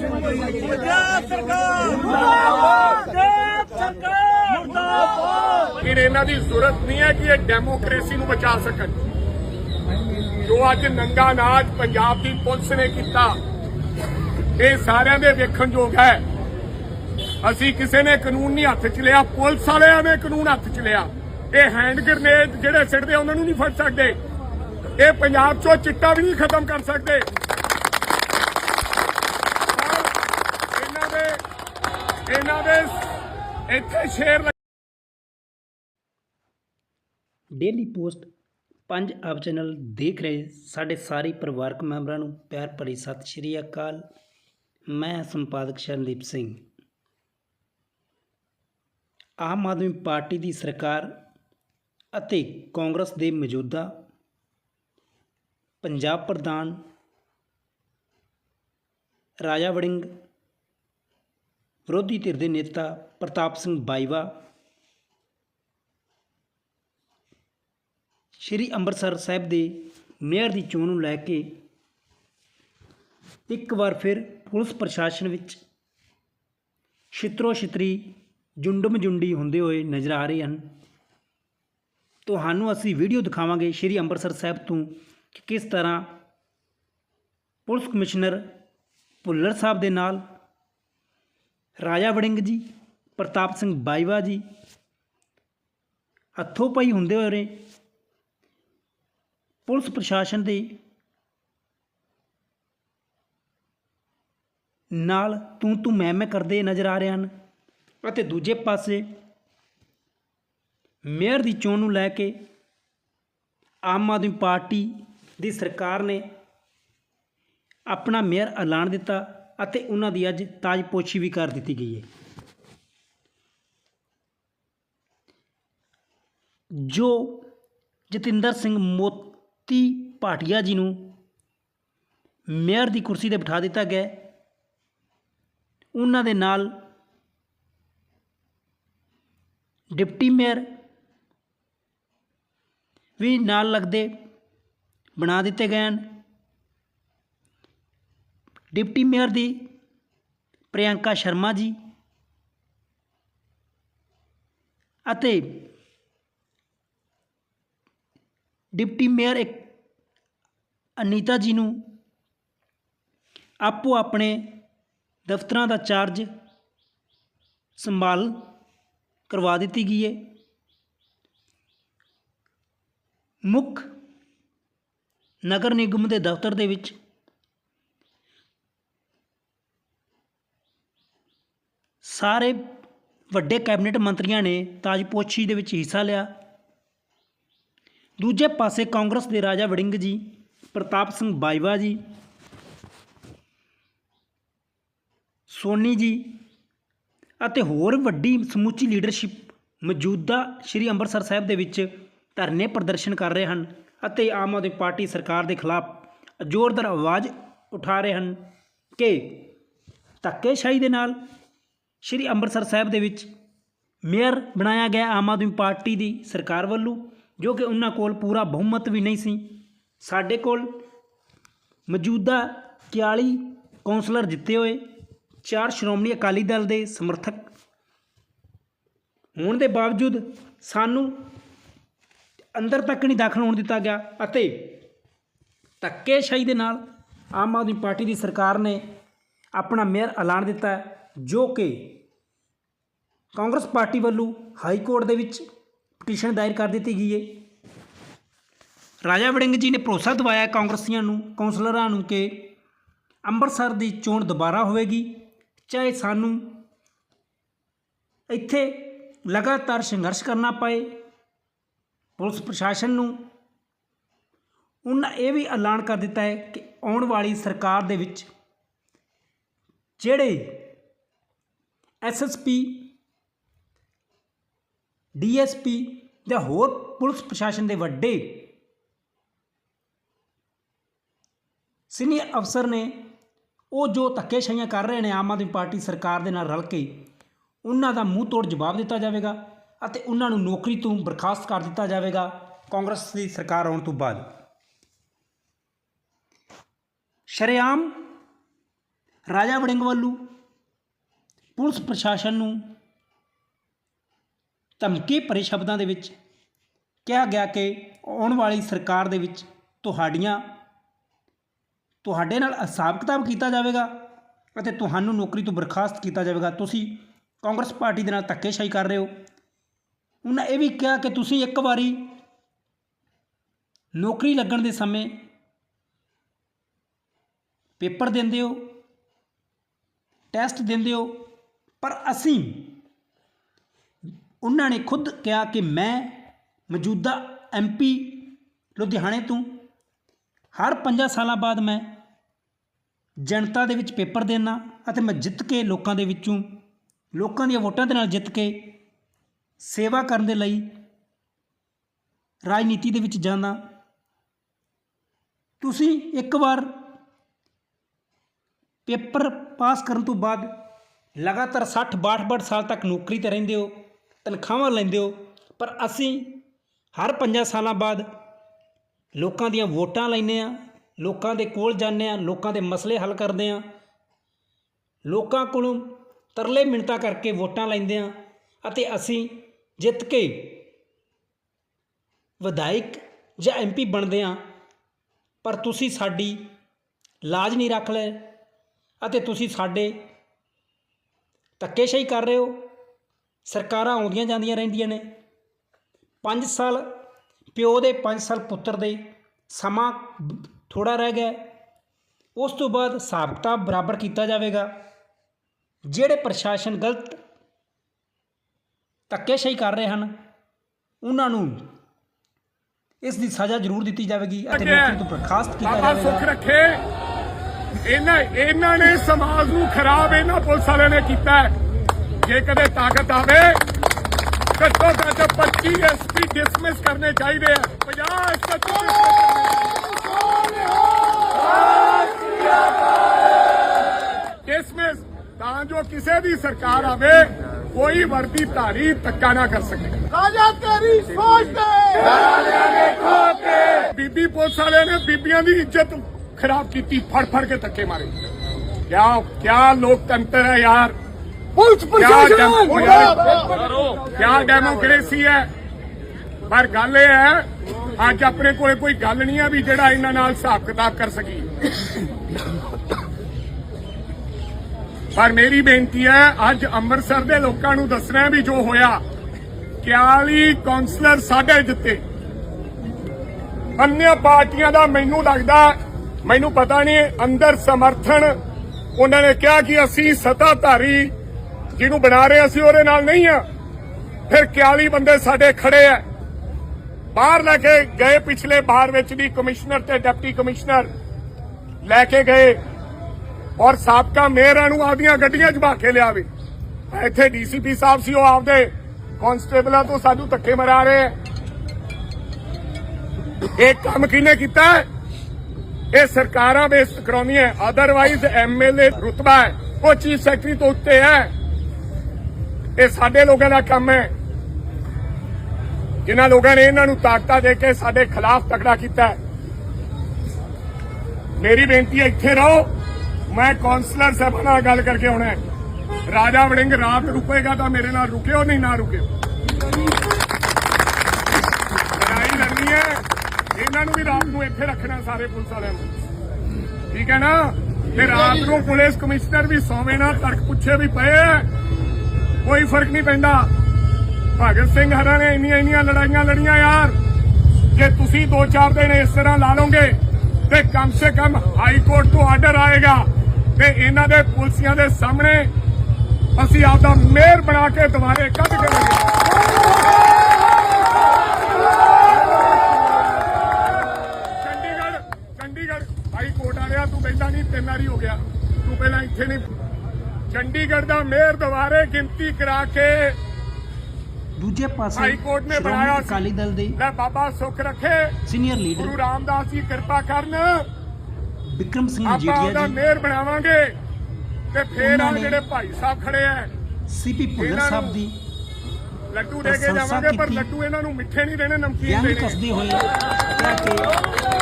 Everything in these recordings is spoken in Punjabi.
ਪੰਜਾਬ ਸਰਕਾਰ। ਮੁਰਦਾਬਾਦ। ਪੰਜਾਬ ਸਰਕਾਰ। ਮੁਰਦਾਬਾਦ। ਫਿਰ ਇਹਨਾਂ ਦੀ ਜ਼ਰੂਰਤ ਨਹੀਂ ਹੈ ਕਿ ਇਹ ਡੈਮੋਕ੍ਰੇਸੀ ਨੂੰ ਬਚਾ ਸਕਣ। ਜੋ ਅੱਜ ਨੰਗਾ ਨਾਚ ਪੰਜਾਬ ਦੀ ਪੁਲਿਸ ਨੇ ਕੀਤਾ ਇਹ ਸਾਰਿਆਂ ਦੇ ਵੇਖਣ ਯੋਗ ਹੈ। ਅਸੀਂ ਕਿਸੇ ਨੇ ਕਾਨੂੰਨ ਨਹੀਂ ਹੱਥ 'ਚ ਲਿਆ ਪੁਲਿਸ ਵਾਲਿਆਂ ਨੇ ਕਾਨੂੰਨ ਹੱਥ 'ਚ ਲਿਆ। ਇਹ ਹੈਂਡ ਗ੍ਰਨੇਡ ਜਿਹੜੇ ਸਿੱਟਦੇ ਉਹਨਾਂ ਨੂੰ ਨਹੀਂ ਫੜ ਸਕਦੇ। ਇਹ ਪੰਜਾਬ 'ਚੋਂ ਚਿੱਟਾ ਵੀ ਨਹੀਂ ਖਤਮ ਕਰ ਸਕਦੇ ਪਰ ਇਹਨਾਂ ਦੇ ਇਹਨਾਂ ਦੇ ਇੱਥੇ ਸ਼ੇਰ ਡੇਲੀ ਪੋਸਟ ਪੰਜ ਆਪ ਚੈਨਲ ਦੇਖ ਰਹੇ ਸਾਡੇ ਸਾਰੇ ਪਰਿਵਾਰਕ ਮੈਂਬਰਾਂ ਨੂੰ ਪਿਆਰ ਭਰੀ ਸਤਿ ਸ਼੍ਰੀ ਅਕਾਲ। ਮੈਂ ਸੰਪਾਦਕ ਸ਼ਰਨਦੀਪ ਸਿੰਘ। ਆਮ ਆਦਮੀ ਪਾਰਟੀ ਦੀ ਸਰਕਾਰ ਅਤੇ ਕਾਂਗਰਸ ਦੇ ਮੌਜੂਦਾ ਪੰਜਾਬ ਪ੍ਰਧਾਨ ਰਾਜਾ ਵੜਿੰਗ ਵਿਰੋਧੀ ਧਿਰ ਦੇ ਨੇਤਾ ਪ੍ਰਤਾਪ ਸਿੰਘ ਬਾਈਵਾ, ਸ਼੍ਰੀ ਅੰਮ੍ਰਿਤਸਰ ਸਾਹਿਬ ਦੇ ਮੇਅਰ ਦੀ ਚੋਣ ਨੂੰ ਲੈ ਕੇ ਇੱਕ ਵਾਰ ਫਿਰ ਪੁਲਿਸ ਪ੍ਰਸ਼ਾਸਨ ਵਿੱਚ ਛਿੱਤਰੋ ਛਿੱਤਰੀ ਜੁੰਡਮ ਜੁੰਡੀ ਹੁੰਦੇ ਹੋਏ ਨਜ਼ਰ ਆ ਰਹੇ ਹਨ। ਤੁਹਾਨੂੰ ਅਸੀਂ ਵੀਡੀਓ ਦਿਖਾਵਾਂਗੇ ਸ਼੍ਰੀ ਅੰਮ੍ਰਿਤਸਰ ਸਾਹਿਬ ਤੋਂ ਕਿ ਕਿਸ ਤਰ੍ਹਾਂ ਪੁਲਿਸ ਕਮਿਸ਼ਨਰ ਭੁੱਲਰ ਸਾਹਿਬ ਦੇ ਨਾਲ ਰਾਜਾ ਵੜਿੰਗ ਜੀ, ਪ੍ਰਤਾਪ ਸਿੰਘ ਬਾਈਵਾ ਜੀ, ਹੱਥੋਂ ਪਈ ਹੁੰਦੇ ਹੋਏ ਪੁਲਿਸ ਪ੍ਰਸ਼ਾਸਨ ਦੇ ਨਾਲ ਤੂੰ ਤੂੰ ਮੈਂ ਮੈਂ ਕਰਦੇ ਨਜ਼ਰ ਆ ਰਹੇ ਹਨ ਅਤੇ ਦੂਜੇ ਪਾਸੇ ਮੇਅਰ ਦੀ ਚੋਣ ਨੂੰ ਲੈ ਕੇ ਆਮ ਆਦਮੀ ਪਾਰਟੀ ਦੀ ਸਰਕਾਰ ਨੇ ਆਪਣਾ ਮੇਅਰ ਐਲਾਨ ਦਿੱਤਾ। ਅਤੇ ਉਹਨਾਂ ਦੀ ਅੱਜ ਤਾਜਪੋਸ਼ੀ ਵੀ ਕਰ ਦਿੱਤੀ ਗਈ ਹੈ। ਜੋ ਜਤਿੰਦਰ ਸਿੰਘ ਮੋਤੀ ਭਾਟੀਆ ਜੀ ਨੂੰ ਮੇਅਰ ਦੀ ਕੁਰਸੀ ਤੇ ਬਿਠਾ ਦਿੱਤਾ ਗਿਆ ਉਹਨਾਂ ਦੇ ਨਾਲ ਡਿਪਟੀ ਮੇਅਰ ਵੀ ਨਾਲ ਲੱਗਦੇ ਬਣਾ ਦਿੱਤੇ ਗਏ ਹਨ। ਡਿਪਟੀ ਮੇਅਰ ਦੀ, ਪ੍ਰਿਯੰਕਾ ਸ਼ਰਮਾ ਜੀ ਅਤੇ ਡਿਪਟੀ ਮੇਅਰ ਇੱਕ ਅਨੀਤਾ ਜੀ ਨੂੰ ਆਪੋ ਆਪਣੇ ਦਫ਼ਤਰਾਂ ਦਾ ਚਾਰਜ ਸੰਭਾਲ ਕਰਵਾ ਦਿੱਤੀ ਗਈ ਹੈ ਮੁੱਖ ਨਗਰ ਨਿਗਮ ਦੇ ਦਫ਼ਤਰ ਦੇ ਵਿੱਚ ਸਾਰੇ ਵੱਡੇ ਕੈਬਨਿਟ ਮੰਤਰੀਆਂ ਨੇ ਤਾਜਪੋਸ਼ੀ ਦੇ ਵਿੱਚ ਹਿੱਸਾ ਲਿਆ। ਦੂਜੇ ਪਾਸੇ ਕਾਂਗਰਸ ਦੇ ਰਾਜਾ ਵੜਿੰਗ ਜੀ, ਪ੍ਰਤਾਪ ਸਿੰਘ ਬਾਜਵਾ ਜੀ, ਸੋਨੀ ਜੀ ਅਤੇ ਹੋਰ ਵੱਡੀ ਸਮੁੱਚੀ ਲੀਡਰਸ਼ਿਪ ਮੌਜੂਦਾ ਸ਼੍ਰੀ ਅੰਮ੍ਰਿਤਸਰ ਸਾਹਿਬ ਦੇ ਵਿੱਚ ਧਰਨੇ ਪ੍ਰਦਰਸ਼ਨ ਕਰ ਰਹੇ ਹਨ ਅਤੇ ਆਮ ਆਦਮੀ ਪਾਰਟੀ ਸਰਕਾਰ ਦੇ ਖਿਲਾਫ ਜ਼ੋਰਦਾਰ ਆਵਾਜ਼ ਉਠਾ ਰਹੇ ਹਨ ਕਿ ਧੱਕੇਸ਼ਾਹੀ ਦੇ ਨਾਲ ਸ਼੍ਰੀ ਅੰਮ੍ਰਿਤਸਰ ਸਾਹਿਬ ਦੇ ਵਿੱਚ ਮੇਅਰ ਬਣਾਇਆ ਗਿਆ ਆਮ ਆਦਮੀ ਪਾਰਟੀ ਦੀ ਸਰਕਾਰ ਵੱਲੋਂ, ਜੋ ਕਿ ਉਹਨਾਂ ਕੋਲ ਪੂਰਾ ਬਹੁਮਤ ਵੀ ਨਹੀਂ ਸੀ। ਸਾਡੇ ਕੋਲ ਮੌਜੂਦਾ 41 ਕੌਂਸਲਰ ਜਿੱਤੇ ਹੋਏ, ਚਾਰ ਸ਼੍ਰੋਮਣੀ ਅਕਾਲੀ ਦਲ ਦੇ ਸਮਰਥਕ ਹੋਣ ਦੇ ਬਾਵਜੂਦ ਸਾਨੂੰ ਅੰਦਰ ਤੱਕ ਨਹੀਂ ਦਾਖਲ ਹੋਣ ਦਿੱਤਾ ਗਿਆ ਅਤੇ ਧੱਕੇਸ਼ਾਹੀ ਦੇ ਨਾਲ ਆਮ ਆਦਮੀ ਪਾਰਟੀ ਦੀ ਸਰਕਾਰ ਨੇ ਆਪਣਾ ਮੇਅਰ ਐਲਾਨ ਦਿੱਤਾ ਜੋ ਕਿ ਕਾਂਗਰਸ ਪਾਰਟੀ ਵੱਲੋਂ ਹਾਈ ਕੋਰਟ ਦੇ ਵਿੱਚ ਪਟੀਸ਼ਨ ਦਾਇਰ ਕਰ ਦਿੱਤੀ ਗਈ ਹੈ। ਰਾਜਾ ਵੜਿੰਗ ਜੀ ਨੇ ਭਰੋਸਾ ਦਿਵਾਇਆ ਕਾਂਗਰਸੀਆਂ ਨੂੰ, ਕੌਂਸਲਰਾਂ ਨੂੰ ਕਿ ਅੰਮ੍ਰਿਤਸਰ ਦੀ ਚੋਣ ਦੁਬਾਰਾ ਹੋਵੇਗੀ, ਚਾਹੇ ਸਾਨੂੰ ਇੱਥੇ ਲਗਾਤਾਰ ਸੰਘਰਸ਼ ਕਰਨਾ ਪਏ। ਪੁਲਿਸ ਪ੍ਰਸ਼ਾਸਨ ਨੂੰ ਉਹਨਾਂ ਇਹ ਵੀ ਐਲਾਨ ਕਰ ਦਿੱਤਾ ਹੈ ਕਿ ਆਉਣ ਵਾਲੀ ਸਰਕਾਰ ਦੇ ਵਿੱਚ ਜਿਹੜੇ ਐਸਐਸਪੀ ਡੀਐਸਪੀ ਜਾਂ ਹੋਰ ਪੁਲਿਸ ਪ੍ਰਸ਼ਾਸਨ ਦੇ ਵੱਡੇ ਸੀਨੀਅਰ ਅਫਸਰ ਨੇ ਉਹ ਜੋ ਧੱਕੇਸ਼ਾਹੀਆਂ ਕਰ ਰਹੇ ਨੇ ਆਮ ਆਦਮੀ ਪਾਰਟੀ ਸਰਕਾਰ ਦੇ ਨਾਲ ਰਲ ਕੇ, ਉਹਨਾਂ ਦਾ ਮੂੰਹ ਤੋੜ ਜਵਾਬ ਦਿੱਤਾ ਜਾਵੇਗਾ ਅਤੇ ਉਹਨਾਂ ਨੂੰ ਨੌਕਰੀ ਤੋਂ ਬਰਖਾਸਤ ਕਰ ਦਿੱਤਾ ਜਾਵੇਗਾ ਕਾਂਗਰਸ ਦੀ ਸਰਕਾਰ ਆਉਣ ਤੋਂ ਬਾਅਦ। ਸ਼ਰੇਆਮ ਰਾਜਾ ਵੜਿੰਗ ਵੱਲੋਂ ਪੁਲਿਸ ਪ੍ਰਸ਼ਾਸਨ ਨੂੰ ਧਮਕੀ ਭਰੇ ਸ਼ਬਦਾਂ ਦੇ ਵਿੱਚ ਕਿਹਾ ਗਿਆ ਕਿ ਆਉਣ ਵਾਲੀ ਸਰਕਾਰ ਦੇ ਵਿੱਚ ਤੁਹਾਡੀਆਂ, ਤੁਹਾਡੇ ਨਾਲ ਹਿਸਾਬ ਕਿਤਾਬ ਕੀਤਾ ਜਾਵੇਗਾ ਅਤੇ ਤੁਹਾਨੂੰ ਨੌਕਰੀ ਤੋਂ ਬਰਖਾਸਤ ਕੀਤਾ ਜਾਵੇਗਾ। ਤੁਸੀਂ ਕਾਂਗਰਸ ਪਾਰਟੀ ਦੇ ਨਾਲ ਧੱਕੇਸ਼ਾਹੀ ਕਰ ਰਹੇ ਹੋ। ਉਹਨਾਂ ਇਹ ਵੀ ਕਿਹਾ ਕਿ ਤੁਸੀਂ ਇੱਕ ਵਾਰੀ ਨੌਕਰੀ ਲੱਗਣ ਦੇ ਸਮੇਂ ਪੇਪਰ ਦਿੰਦੇ ਹੋ, ਟੈਸਟ ਦਿੰਦੇ ਹੋ ਪਰ ਅਸੀਂ ਉਹਨਾਂ ਨੇ ਖੁਦ ਕਿਹਾ ਕਿ ਮੈਂ ਮੌਜੂਦਾ ਐਮਪੀ ਲੁਧਿਆਣੇ ਤੋਂ ਹਰ 5 ਸਾਲਾਂ ਬਾਅਦ ਮੈਂ ਜਨਤਾ ਦੇ ਵਿੱਚ ਪੇਪਰ ਦੇਣਾ ਅਤੇ ਮੈਂ ਜਿੱਤ ਕੇ ਲੋਕਾਂ ਦੇ ਵਿੱਚੋਂ ਲੋਕਾਂ ਦੀਆਂ ਵੋਟਾਂ ਦੇ ਨਾਲ ਜਿੱਤ ਕੇ ਸੇਵਾ ਕਰਨ ਦੇ ਲਈ ਰਾਜਨੀਤੀ ਦੇ ਵਿੱਚ ਜਾਣਾ ਤੁਸੀਂ ਇੱਕ ਵਾਰ ਪੇਪਰ ਪਾਸ ਕਰਨ ਤੋਂ ਬਾਅਦ ਲਗਾਤਾਰ 60 62 ਸਾਲ ਤੱਕ ਨੌਕਰੀ ਤੇ ਰਹਿੰਦੇ ਹੋ, ਤਨਖਾਹਾਂ ਲੈਂਦੇ ਹੋ, ਪਰ ਅਸੀਂ ਹਰ 5 ਸਾਲਾਂ ਬਾਅਦ ਲੋਕਾਂ ਦੀਆਂ ਵੋਟਾਂ ਲੈਂਦੇ ਆ ਲੋਕਾਂ ਦੇ ਕੋਲ ਜਾਂਦੇ ਆ ਲੋਕਾਂ ਦੇ ਮਸਲੇ ਹੱਲ ਕਰਦੇ ਆ ਲੋਕਾਂ ਕੋਲੋਂ ਤਰਲੇ ਮਿੰਨਤਾਂ ਕਰਕੇ ਵੋਟਾਂ ਲੈਂਦੇ ਆ ਅਤੇ ਅਸੀਂ ਜਿੱਤ ਕੇ ਵਿਧਾਇਕ ਜਾਂ ਐਮਪੀ ਬਣਦੇ ਆ ਪਰ ਤੁਸੀਂ ਸਾਡੀ ਲਾਜ ਨਹੀਂ ਰੱਖ ਲਏ ਅਤੇ ਤੁਸੀਂ ਸਾਡੇ ਧੱਕੇਸ਼ਾਹੀ ਕਰ ਰਹੇ ਹੋ। ਸਰਕਾਰਾਂ ਆਉਂਦੀਆਂ ਜਾਂਦੀਆਂ ਰਹਿੰਦੀਆਂ ਨੇ। 5 ਸਾਲ ਪਿਓ ਦੇ 5 ਸਾਲ ਪੁੱਤਰ ਦੇ ਸਮਾਂ ਥੋੜਾ ਰਹਿ ਗਿਆ। ਉਸ ਤੋਂ ਬਾਅਦ ਹਿਸਾਬ ਕਿਤਾਬ ਬਰਾਬਰ ਕੀਤਾ ਜਾਵੇਗਾ। ਜਿਹੜੇ ਪ੍ਰਸ਼ਾਸਨ ਗਲਤ ਧੱਕੇਸ਼ਾਹੀ ਕਰ ਰਹੇ ਹਨ ਉਹਨਾਂ ਨੂੰ ਇਸ ਦੀ ਸਜ਼ਾ ਜ਼ਰੂਰ ਦਿੱਤੀ ਜਾਵੇਗੀ ਅਤੇ ਨੌਕਰੀ ਤੋਂ ਬਰਖਾਸਤ ਕੀਤਾ ਜਾਵੇਗਾ। ਇਹਨਾਂ ਇਹਨਾਂ ਨੇ ਸਮਾਜ ਨੂੰ ਖਰਾਬ ਇਹਨਾਂ ਪੁਲਿਸ ਵਾਲਿਆਂ ਨੇ ਕੀਤਾ। ਜੇ ਕਦੇ ਤਾਕਤ ਆਵੇ ਘੱਟੋ ਘੱਟ 25 ਐਸਪੀ ਡਿਸਮਿਸ ਕਰਨੇ ਚਾਹੀਦੇ ਆ। 50 ਐਸਪੀ ਡਿਸਮਿਸ ਤਾਂ ਜੋ ਕਿਸੇ ਦੀ ਸਰਕਾਰ ਆਵੇ ਕੋਈ ਵਰਦੀ ਧਾਰੀ ਧੱਕਾ ਨਾ ਕਰ ਸਕੇ। ਰਾਜਾ ਤੇਰੀ ਸੋਚ ਤੇ। ਬੀਬੀ ਪੁਲਿਸ ਵਾਲਿਆਂ ਨੇ ਬੀਬੀਆਂ ਦੀ ਇੱਜ਼ਤ ਖਰਾਬ ਕੀਤੀ ਫੜ ਫੜ ਕੇ ਧੱਕੇ ਮਾਰੇ। ਕਿਆ ਕਿਆ ਲੋਕਤੰਤਰ ਹੈ ਯਾਰ। ਪੁਲਿਸ ਕਿਆ ਡੈਮ- ਕਿਆ ਡੈਮੋਕ੍ਰੇਸੀ ਹੈ। ਪਰ ਗੱਲ ਇਹ ਹੈ ਅੱਜ ਆਪਣੇ ਕੋਲੇ ਕੋਈ ਗੱਲ ਨਹੀਂ ਹੈ ਵੀ ਜਿਹੜਾ ਇਹਨਾਂ ਨਾਲ ਹਿਸਾਬ ਕਿਤਾਬ ਕਰ ਸਕੀ। ਪਰ ਮੇਰੀ ਬੇਨਤੀ ਹੈ ਅੱਜ ਅੰਮ੍ਰਿਤਸਰ ਦੇ ਲੋਕਾਂ ਨੂੰ ਦੱਸਣਾ ਵੀ ਜੋ ਹੋਇਆ 41 ਕਾਉਂਸਲਰ ਸਾਡੇ ਜਿੱਤੇ। ਅੰਨ੍‍ය ਪਾਰਟੀਆਂ ਦਾ ਮੈਨੂੰ ਲੱਗਦਾ ਮੈਨੂੰ ਪਤਾ ਨਹੀਂ ਅੰਦਰ ਸਮਰਥਨ, ਉਹਨਾਂ ਨੇ ਕਿਹਾ ਕਿ ਅਸੀਂ ਸਤਾਧਾਰੀ ਜਿਹਨੂੰ ਬਣਾ ਰਹੇ ਅਸੀਂ ਉਹਦੇ ਨਾਲ ਨਹੀਂ ਆ ਫਿਰ 41 ਬੰਦੇ ਸਾਡੇ ਖੜੇ ਆ। ਬਾਹਰ ਲੈ ਕੇ ਗਏ ਪਿਛਲੇ ਬਾਹਰ ਵਿੱਚ ਵੀ ਕਮਿਸ਼ਨਰ ਤੇ ਡਿਪਟੀ ਕਮਿਸ਼ਨਰ ਲੈ ਕੇ ਗਏ। ਔਰ ਸਾਬਕਾ ਮੇਅਰਾਂ ਨੂੰ ਆਪਦੀਆਂ ਗੱਡੀਆਂ 'ਚ ਬਾ ਕੇ ਲਿਆਵੇ। ਇੱਥੇ ਡੀਸੀਪੀ ਸਾਹਿਬ ਸੀ, ਉਹ ਆਪਦੇ ਕਾਂਸਟੇਬਲਾਂ ਤੋਂ ਸਾਨੂੰ ਧੱਕੇ ਮਰਾ ਰਹੇ ਆ। ਇਹ ਕੰਮ ਕਿਹਨੇ ਕੀਤਾ? ਇਹ ਸਰਕਾਰਾਂ ਬੇਸਤ ਕਰਾਉਂਦੀਆਂ ਅਦਰਵਾਈਜ਼ ਐਮਐਲਏ ਰੁਤਬਾ ਹੈ। ਉਹ ਚੀਫ ਸੈਕਟਰੀ ਤੋਂ ਉੱਤੇ ਹੈ। ਇਹ ਸਾਡੇ ਲੋਕਾਂ ਦਾ ਕੰਮ ਹੈ। ਜਿਨ੍ਹਾਂ ਲੋਕਾਂ ਨੇ ਇਹਨਾਂ ਨੂੰ ਤਾਕਤਾਂ ਦੇ ਕੇ ਸਾਡੇ ਖਿਲਾਫ ਤਕੜਾ ਕੀਤਾ ਮੇਰੀ ਬੇਨਤੀ ਹੈ, ਇੱਥੇ ਰਹੋ। ਮੈਂ ਕਾਉਂਸਲਰ ਸਾਹਿਬ ਨਾਲ ਗੱਲ ਕਰਕੇ ਆਉਣਾ ਰਾਜਾ ਵੜਿੰਗ ਰਾਤ ਰੁਕੇਗਾ ਤਾਂ ਮੇਰੇ ਨਾਲ ਰੁਕਿਓ, ਨਹੀਂ ਨਾ ਰੁਕਿਓ। ਇਹਨਾਂ ਨੂੰ ਵੀ ਰਾਤ ਨੂੰ ਇੱਥੇ ਰੱਖਣਾ ਸਾਰੇ ਪੁਲਿਸ ਵਾਲਿਆਂ ਨੂੰ। ਠੀਕ ਹੈ ਨਾ? ਤੇ ਰਾਤ ਨੂੰ ਪੁਲਿਸ ਕਮਿਸ਼ਨਰ ਵੀ ਸੌਵੇਂ ਨਾ, ਤੜਕ ਪੁੱਛੇ ਵੀ ਪਏ ਕੋਈ ਫ਼ਰਕ ਨਹੀਂ ਪੈਂਦਾ। ਭਗਤ ਸਿੰਘ ਹਰਾਂ ਨੇ ਇੰਨੀਆਂ ਇੰਨੀਆਂ ਲੜਾਈਆਂ ਲੜੀਆਂ ਯਾਰ। ਜੇ ਤੁਸੀਂ ਦੋ ਚਾਰ ਦਿਨ ਇਸ ਤਰ੍ਹਾਂ ਲਾ ਲਓਗੇ, ਤੇ ਕਮ ਸੇ ਕਮ ਹਾਈ ਕੋਰਟ ਤੋਂ ਆਰਡਰ ਆਏਗਾ। ਤੇ ਇਹਨਾਂ ਦੇ ਪੁਲਸੀਆਂ ਦੇ ਸਾਹਮਣੇ ਅਸੀਂ ਆਪਦਾ ਮੇਅਰ ਬਣਾ ਕੇ ਦੁਬਾਰੇ ਕੱਢ ਕੇ ਲਗੇ ਚੰਡੀਗੜ੍ਹ ਚੰਡੀਗੜ੍ਹ ਹਾਈ ਕੋਰਟ ਆ ਰਿਹਾ ਤੂੰ ਪਹਿਲਾਂ ਨਹੀਂ ਤਿੰਨ ਵਾਰੀ ਹੋ ਗਿਆ। ਤੂੰ ਪਹਿਲਾਂ ਇੱਥੇ ਨਹੀਂ। ਚੰਡੀਗੜ੍ਹ ਦਾ ਮੇਅਰ ਦੁਬਾਰੇ ਗਿਣਤੀ ਕਰਾ ਕੇ ਦੂਜੇ ਪਾਸੇ ਹਾਈ ਕੋਰਟ ਨੇ ਬਣਾਇਆ। ਅਕਾਲੀ ਦਲ ਦੇ ਲੈ ਬਾਬਾ ਸੁੱਖ ਰੱਖੇ। ਸੀਨੀਅਰ ਗੁਰੂ ਲੀਡਰ ਰਾਮਦਾਸ ਜੀ ਕਿਰਪਾ ਕਰਨ। ਵਿਕਰਮ ਸਿੰਘ ਉਹਦਾ ਜੀ। ਮੇਅਰ ਬਣਾਵਾਂਗੇ। ਤੇ ਫੇਰ ਆ ਜਿਹੜੇ ਭਾਈ ਸਾਹਿਬ ਖੜੇ ਆ। ਸੀਪੀ ਭੁੱਲਰ ਸਾਹਿਬ ਦੀ ਲੱਡੂ ਦੇ ਕੇ ਜਾਵਾਂਗੇ ਪਰ। ਲੱਡੂ ਇਹਨਾਂ ਨੂੰ ਮਿੱਠੇ ਨਹੀਂ ਦੇਣੇ ਨਮਕੀਨ ਬਿਆਨ ਦੇਣੇ। ਕੱਸਦੇ ਹੋਏ ਕਿ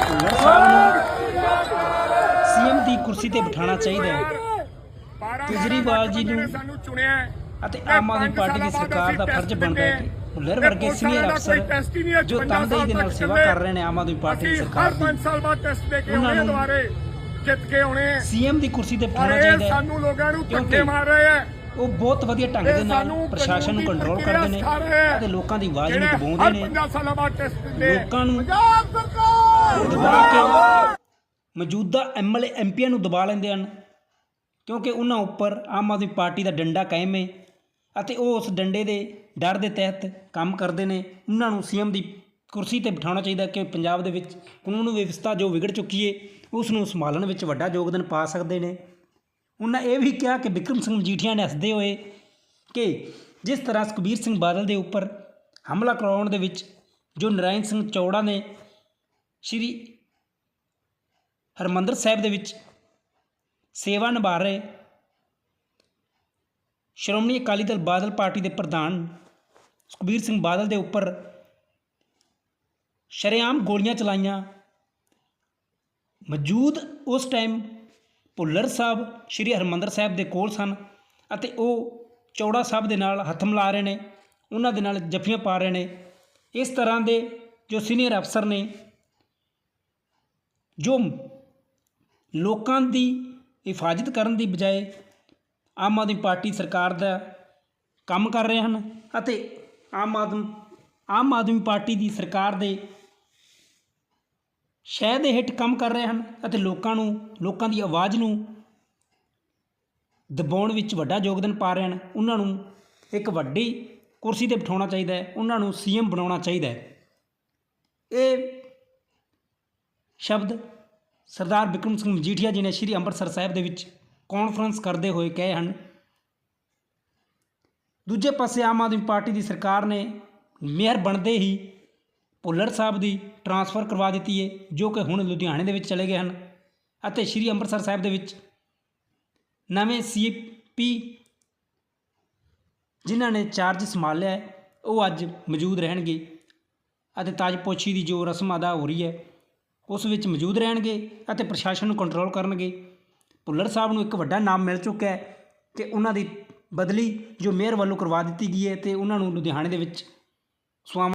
ਭੁੱਲਰ ਸਾਹਿਬ ਨੂੰ ਦੀ ਕੁਰਸੀ ਤੇ ਬਿਠਾਉਣਾ ਚਾਹੀਦਾ ਹੈ ਕੇਜਰੀਵਾਲ ਜੀ ਨੂੰ ਸਾਨੂੰ ਚੁਣਿਆ ਹੈ। ਅਤੇ ਆਮ ਆਦਮੀ ਪਾਰਟੀ ਦੀ ਸਰਕਾਰ ਦਾ ਫਰਜ਼ ਬਣਦਾ ਹੈ ਕਿ ਵਰਗੇ ਸੀਨੀਅਰ ਦਾ ਅਫਸਰ ਹੀ ਹੈ, ਜੋ 55 ਤਨਦੇਹੀ ਦੇ ਨਾਲ ਸੇਵਾ ਕਰ ਰਹੇ ਨੇ ਆਮ ਆਦਮੀ ਪਾਰਟੀ ਦੀ ਸਰਕਾਰ ਹਰ 5 ਦੀ ਸਾਲ ਬਾਅਦ ਟੈਸਟ ਦੇ ਕੇ ਉਹਨਾਂ ਦੁਬਾਰੇ ਜਿੱਤ ਕੇ ਆਉਣੇ। ਸੀਐਮ ਦੀ ਕੁਰਸੀ ਤੇ ਬਿਠਾਉਣਾ ਚਾਹੀਦਾ ਹੈ ਸਾਨੂੰ ਲੋਕਾਂ ਨੂੰ ਧੱਕੇ ਮਾਰ ਰਹੇ ਆ ਉਹ ਬਹੁਤ ਵਧੀਆ ਢੰਗ ਦੇ ਨਾਲ ਸਾਨੂੰ ਪ੍ਰਸ਼ਾਸਨ ਨੂੰ ਦੀ ਕੰਟਰੋਲ ਕਰਦੇ ਨੇ। ਅਤੇ ਲੋਕਾਂ ਦੀ ਆਵਾਜ਼ ਨੂੰ ਦਬਾਉਂਦੇ ਨੇ 50 ਸਾਲਾਂ ਬਾਅਦ ਟੈਸਟ ਦਿੰਦੇ ਆ। ਲੋਕਾਂ ਨੂੰ ਦਬਾ ਕੇ ਮੌਜੂਦਾ ਐਮਐਲਏ ਐਮਪੀਆਂ ਨੂੰ ਦਬਾ ਲੈਂਦੇ ਹਨ ਕਿਉਂਕਿ ਉਹਨਾਂ ਉੱਪਰ ਆਮ ਆਦਮੀ ਪਾਰਟੀ ਦਾ ਡੰਡਾ ਕਾਇਮ ਹੈ ਅਤੇ ਉਹ ਉਸ ਡੰਡੇ ਦੇ ਡਰ ਦੇ ਤਹਿਤ ਕੰਮ ਕਰਦੇ ਨੇ। ਉਹਨਾਂ ਨੂੰ ਸੀਐਮ ਦੀ ਕੁਰਸੀ ਤੇ ਬਿਠਾਉਣਾ ਚਾਹੀਦਾ ਕਿ ਪੰਜਾਬ ਦੇ ਵਿੱਚ ਕਾਨੂੰਨ ਵਿਵਸਥਾ ਜੋ ਵਿਗੜ ਚੁੱਕੀ ਹੈ ਉਸ ਨੂੰ ਸੰਭਾਲਣ ਵਿੱਚ ਵੱਡਾ ਯੋਗਦਾਨ ਪਾ ਸਕਦੇ ਨੇ। ਉਹਨਾਂ ਇਹ ਵੀ ਕਿਹਾ ਕਿ ਵਿਕਰਮ ਸਿੰਘ ਮਜੀਠੀਆ ਨੇ ਹੱਸਦੇ ਹੋਏ ਕਿ ਜਿਸ ਤਰ੍ਹਾਂ ਸੁਖਬੀਰ ਸਿੰਘ ਬਾਦਲ ਦੇ ਉੱਪਰ ਹਮਲਾ ਕਰਾਉਣ ਦੇ ਵਿੱਚ ਜੋ ਨਰਾਇਣ ਸਿੰਘ ਚੌੜਾ ਨੇ, ਸ਼੍ਰੀ ਹਰਮੰਦਰ ਸਾਹਿਬ ਦੇ ਵਿੱਚ ਸੇਵਾ ਨਿਭਾ ਰਹੇ ਸ਼੍ਰੋਮਣੀ ਅਕਾਲੀ ਦਲ ਬਾਦਲ ਪਾਰਟੀ ਦੇ ਪ੍ਰਧਾਨ ਸੁਖਬੀਰ ਸਿੰਘ ਬਾਦਲ ਦੇ ਉੱਪਰ ਸ਼ਰੇਆਮ ਗੋਲੀਆਂ ਚਲਾਈਆਂ। ਮੌਜੂਦ ਉਸ ਟਾਈਮ ਭੁੱਲਰ ਸਾਹਿਬ, ਸ਼੍ਰੀ ਹਰਮੰਦਰ ਸਾਹਿਬ ਦੇ ਕੋਲ ਸਨ ਅਤੇ ਉਹ ਚੌੜਾ ਸਾਹਿਬ ਦੇ ਨਾਲ ਹੱਥ ਮਿਲਾ ਰਹੇ ਨੇ, ਉਹਨਾਂ ਦੇ ਨਾਲ ਜੱਫੀਆਂ ਪਾ ਰਹੇ ਨੇ। ਇਸ ਤਰ੍ਹਾਂ ਦੇ ਜੋ ਸੀਨੀਅਰ ਅਫਸਰ ਨੇ, ਜੋ ਲੋਕਾਂ ਦੀ ਹਿਫਾਜ਼ਤ ਕਰਨ ਦੀ ਬਜਾਏ ਆਮ ਆਦਮੀ ਪਾਰਟੀ ਸਰਕਾਰ ਦਾ ਕੰਮ ਕਰ ਰਹੇ ਹਨ ਅਤੇ ਆਮ ਆਦਮ, ਆਮ ਆਦਮੀ ਪਾਰਟੀ ਦੀ ਸਰਕਾਰ ਦੇ ਸ਼ਹਿ ਦੇ ਹੇਠ ਕੰਮ ਕਰ ਰਹੇ ਹਨ ਅਤੇ ਲੋਕਾਂ ਨੂੰ, ਲੋਕਾਂ ਦੀ ਆਵਾਜ਼ ਨੂੰ ਦਬਾਉਣ ਵਿੱਚ ਵੱਡਾ ਯੋਗਦਾਨ ਪਾ ਰਹੇ ਹਨ। ਉਹਨਾਂ ਨੂੰ ਇੱਕ ਵੱਡੀ ਕੁਰਸੀ ਤੇ ਬਿਠਾਉਣਾ ਚਾਹੀਦਾ ਹੈ। ਉਹਨਾਂ ਨੂੰ ਸੀਐਮ ਬਣਾਉਣਾ ਚਾਹੀਦਾ ਹੈ। ਇਹ ਸ਼ਬਦ ਸਰਦਾਰ ਬਿਕਰਮ ਸਿੰਘ ਮਜੀਠੀਆ ਜੀ ਨੇ ਸ਼੍ਰੀ ਅੰਮ੍ਰਿਤਸਰ ਸਾਹਿਬ ਦੇ ਵਿੱਚ ਕਾਨਫਰੰਸ ਕਰਦੇ ਹੋਏ ਕਹੇ ਹਨ, ਦੂਜੇ ਪਾਸੇ ਆਮ ਆਦਮੀ ਪਾਰਟੀ ਦੀ ਸਰਕਾਰ ਨੇ ਮੇਅਰ ਬਣਦੇ ਹੀ ਭੁੱਲਰ ਸਾਹਿਬ ਦੀ ਟਰਾਂਸਫਰ ਕਰਵਾ ਦਿੱਤੀ ਹੈ ਜੋ ਕਿ ਹੁਣ ਲੁਧਿਆਣੇ ਦੇ ਵਿੱਚ ਚਲੇ ਗਏ ਹਨ ਅਤੇ ਸ਼੍ਰੀ ਅੰਮ੍ਰਿਤਸਰ ਸਾਹਿਬ ਦੇ ਵਿੱਚ ਨਵੇਂ ਸੀਪੀ ਜਿਨ੍ਹਾਂ ਨੇ ਚਾਰਜ ਸੰਭਾਲਿਆ ਉਹ ਅੱਜ ਮੌਜੂਦ ਰਹਿਣਗੇ ਅਤੇ ਤਾਜਪੋਸ਼ੀ ਦੀ ਜੋ ਰਸਮ ਅਦਾ ਹੋ ਰਹੀ ਹੈ ਉਸ ਵਿੱਚ ਮੌਜੂਦ ਰਹਿਣਗੇ ਅਤੇ ਪ੍ਰਸ਼ਾਸਨ ਨੂੰ ਕੰਟਰੋਲ ਕਰਨਗੇ। ਭੁੱਲਰ ਸਾਹਿਬ ਨੂੰ ਇੱਕ ਵੱਡਾ ਨਾਮ ਮਿਲ ਚੁੱਕਾ ਹੈ ਕਿ ਉਹਨਾਂ ਦੀ ਬਦਲੀ ਜੋ ਮੇਅਰ ਵੱਲੋਂ ਕਰਵਾ ਦਿੱਤੀ ਗਈ ਹੈ ਤੇ ਉਹਨਾਂ ਨੂੰ ਲੁਧਿਆਣੇ ਦੇ ਵਿੱਚ ਸਵਾਮ